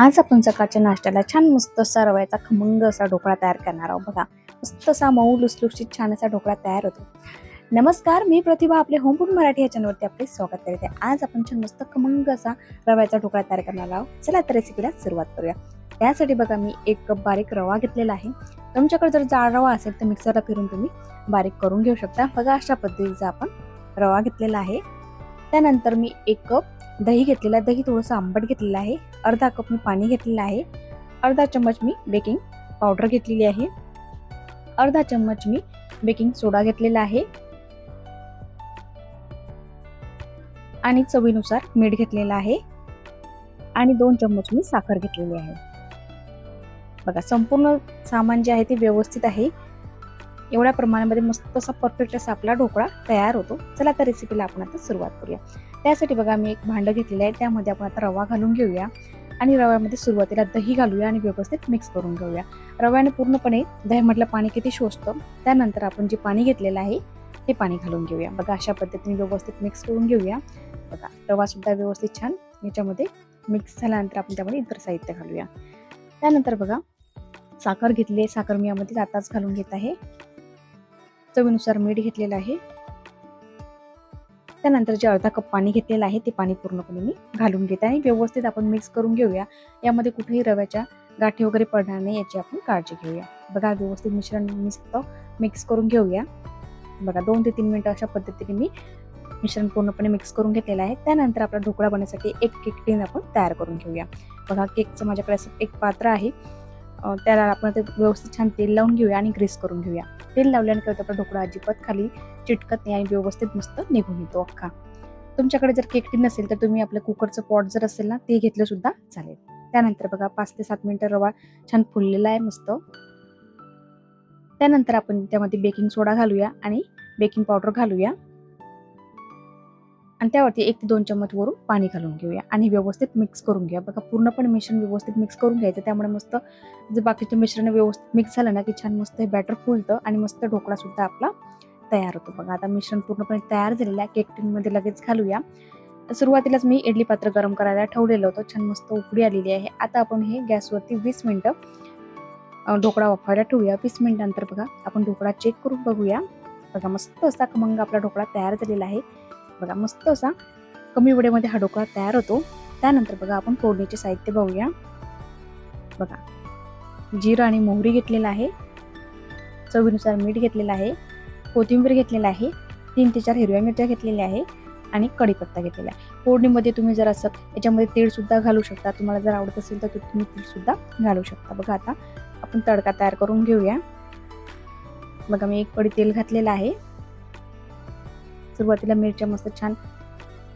आज आपण सकाळच्या नाश्त्याला छान मस्त असा रव्याचा खमंग असा ढोकळा तयार करणार आहोत. बघा मस्त असा मऊ लुसलुशीत छान असा ढोकळा तयार होतो. नमस्कार मी प्रतिभा आपले होम फूड मराठी या चॅनलवरती आपले स्वागत करते. आज आपण छान मस्त खमंग असा रव्याचा ढोकळा तयार करणार आहोत. चला तर रेसिपीला सुरुवात करूया. त्यासाठी बघा मी एक कप बारीक रवा घेतलेला आहे. तुमच्याकडे जर जाड रवा असेल तर मिक्सरला फिरून तुम्ही बारीक करून घेऊ शकता. बघा अशा पद्धतीचा आपण रवा घेतलेला आहे. त्यानंतर मी एक कप दही घेतलेला आहे. दही थोडंसं आंबट घेतलेलं आहे. अर्धा कप मी पाणी घेतलेलं आहे. अर्धा चम्मच मी बेकिंग पावडर घेतलेली आहे. अर्धा चम्मच मी बेकिंग सोडा घेतलेला आहे. आणि चवीनुसार मीठ घेतलेलं आहे. आणि दोन चम्मच मी साखर घेतलेली आहे. बघा संपूर्ण सामान जे आहे ते व्यवस्थित आहे. एवढ्या प्रमाणामध्ये मस्त असा परफेक्ट असा आपला ढोकळा तयार होतो. चला तर रेसिपीला आपण आता सुरुवात करूया. त्यासाठी बघा मी एक भांडं घेतलेलं आहे. त्यामध्ये आपण आता रवा घालून घेऊया आणि रव्यामध्ये सुरुवातीला दही घालूया आणि व्यवस्थित मिक्स करून घेऊया. रव्याने पूर्णपणे दह्यामधलं पाणी किती शोषतं त्यानंतर आपण जे पाणी घेतलेलं आहे ते पाणी घालून घेऊया. बघा अशा पद्धतीने व्यवस्थित मिक्स करून घेऊया. बघा रवासुद्धा व्यवस्थित छान याच्यामध्ये मिक्स झाल्यानंतर आपण त्यामध्ये इतर साहित्य घालूया. त्यानंतर बघा साखर घेतली आहे. साखर मी यामध्ये आताच घालून घेत आहे. चवीनुसार मीठ घेतलेलं आहे. त्यानंतर जे अर्धा कप पाणी घेतलेलं आहे ते पाणी पूर्णपणे मी घालून घेते आणि व्यवस्थित आपण मिक्स करून घेऊया. यामध्ये कुठेही रव्याच्या गाठी वगैरे पडणार नाही याची आपण काळजी घेऊया. बघा व्यवस्थित मिश्रण मस्त मिक्स करून घेऊया. बघा दोन ते तीन मिनटं अशा पद्धतीने मी मिश्रण पूर्णपणे मिक्स करून घेतलेलं आहे. त्यानंतर आपला ढोकळा बनवण्यासाठी एक केक टीन आपण तयार करून घेऊया. बघा केकचं माझ्याकडे असं एक पात्र आहे. त्याला आपण ते व्यवस्थित छान तेल लावून घेऊया आणि ग्रीस करून घेऊया. तेल लावल्याने काय होतं आपला ढोकळा अजिबात खाली चिटकत नाही आणि व्यवस्थित मस्त निघून येतो अख्खा. तुमच्याकडे जर केक नसेल तर तुम्ही आपलं कुकरचं पॉट जर असेल ना ते घेतलं सुद्धा चालेल. त्यानंतर बघा पाच ते सात मिनिटं रवा छान फुललेला आहे मस्त. त्यानंतर आपण त्यामध्ये बेकिंग सोडा घालूया आणि बेकिंग पावडर घालूया. आणि त्यावरती एक ते दोन चम्मच वरून पाणी घालून घेऊया. आणि व्यवस्थित मिक्स करून घेऊया बघा पूर्णपणे मिश्रण व्यवस्थित मिक्स करून घ्यायचं. त्यामुळे मस्त जे बाकीचे मिश्रण व्यवस्थित मिक्स झालं ना की छान मस्त हे बॅटर फुलतं आणि मस्त ढोकळा सुद्धा आपला तयार होतो. बघा आता मिश्रण पूर्णपणे तयार झालेलं आहे. केक टिनमध्ये लगेच घालूया. सुरुवातीलाच मी इडली पात्र गरम करायला ठेवलेलं होतं. छान मस्त उकडी आलेली आहे. आता आपण हे गॅसवरती वीस मिनटं ढोकळा वाफायला ठेवूया. वीस मिनटानंतर बघा आपण ढोकळा चेक करून बघूया. बघा मस्त असा खमंग आपला ढोकळा तयार झालेला आहे. बघा मस्त असा कमी वेळेमध्ये हा ढोकळा तयार होतो. त्यानंतर बघा आपण फोडणीचे साहित्य बघूया बघा जिरं आणि मोहरी घेतलेला आहे. चवीनुसार मीठ घेतलेलं आहे. कोथिंबीर घेतलेला आहे. तीन ते चार हिरव्या मिरच्या घेतलेल्या आहे. आणि कढीपत्ता घेतलेला आहे. फोडणीमध्ये तुम्ही जर असं याच्यामध्ये तीळसुद्धा घालू शकता. तुम्हाला जर आवडत असेल तर तुम्ही तीळसुद्धा घालू शकता. बघा आता आपण तडका तयार करून घेऊया. बघा मी एक पडी तेल घातलेलं आहे. सुरुवातीला मिरच्या मस्त छान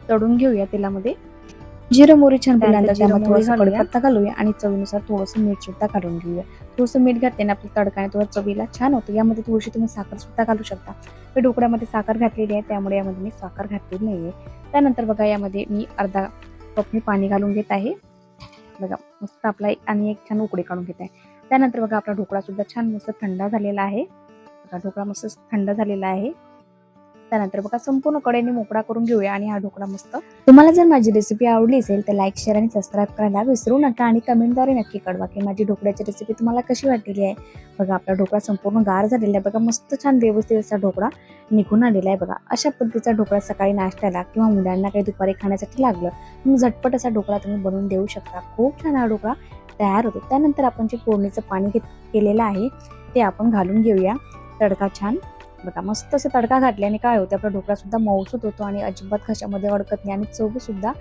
तळून घेऊया तेलामध्ये. जिरं मोहरी छान थोडंसं घालूया. आणि चवीनुसार थोडंसं मीठ सुद्धा घालून घेऊया. थोडंसं मीठ घातल्याने आपल्या तडकाने थोडं चवीला छान होतं. यामध्ये थोडीशी तुम्ही साखर सुद्धा घालू शकता. मी ढोकळ्यामध्ये साखर घातलेली आहे त्यामुळे यामध्ये मी साखर घातलेली नाहीये. त्यानंतर बघा यामध्ये मी अर्धा कप मी पाणी घालून घेत आहे. बघा मस्त आपला एक- आणि एक छान उकडी काढून घेत आहे. त्यानंतर बघा आपला ढोकळा सुद्धा छान मस्त थंड झालेला आहे. बघा ढोकळा मस्त थंड झालेला आहे. त्यानंतर बघा संपूर्ण कडेने मोकळा करून घेऊया आणि हा ढोकळा मस्त. तुम्हाला जर माझी रेसिपी आवडली असेल तर लाईक शेअर आणि सबस्क्राईब करायला विसरू नका आणि कमेंटद्वारे नक्की कळवा की माझी ढोकळ्याची रेसिपी तुम्हाला कशी वाटलेली आहे. बघा आपला ढोकळा संपूर्ण गार झालेला आहे. बघा मस्त छान व्यवस्थित असा ढोकळा निघून आलेला आहे. बघा अशा पद्धतीचा ढोकळा सकाळी नाश्त्याला किंवा मुलांना काही दुपारी खाण्यासाठी लागलं मग झटपट असा ढोकळा तुम्ही बनवून देऊ शकता. खूप छान हा ढोकळा तयार होतो. त्यानंतर आपण जे फोडणीचं पाणी घेत केलेलं आहे ते आपण घालून घेऊया. तडका छान बघा मस्त असं तडका घातल्याने काय होते आपला ढोकळा सुद्धा मऊसूत होतो आणि अजिबात घशामध्ये अडकत नाही आणि चव सुद्धा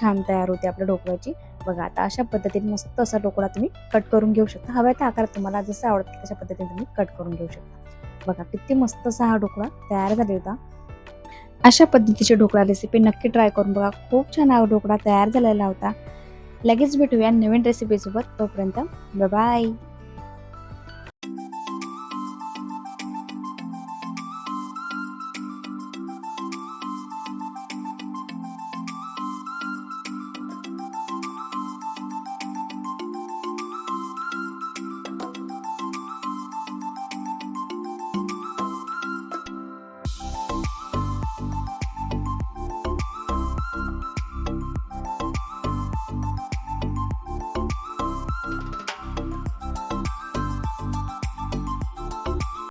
छान तयार होते आपल्या ढोकळ्याची. बघा आता अशा पद्धतीने मस्त असा ढोकळा तुम्ही कट करून घेऊ शकता. हव्या त्या आकारात तुम्हाला जसं आवडतं तशा पद्धतीने तुम्ही कट करून घेऊ शकता. बघा किती मस्त असा हा ढोकळा तयार झाला होता. अशा पद्धतीची ढोकळा रेसिपी नक्की ट्राय करून बघा. खूप छान हा ढोकळा तयार झालेला होता. लगेच भेटूया नवीन रेसिपीसोबत तोपर्यंत बाय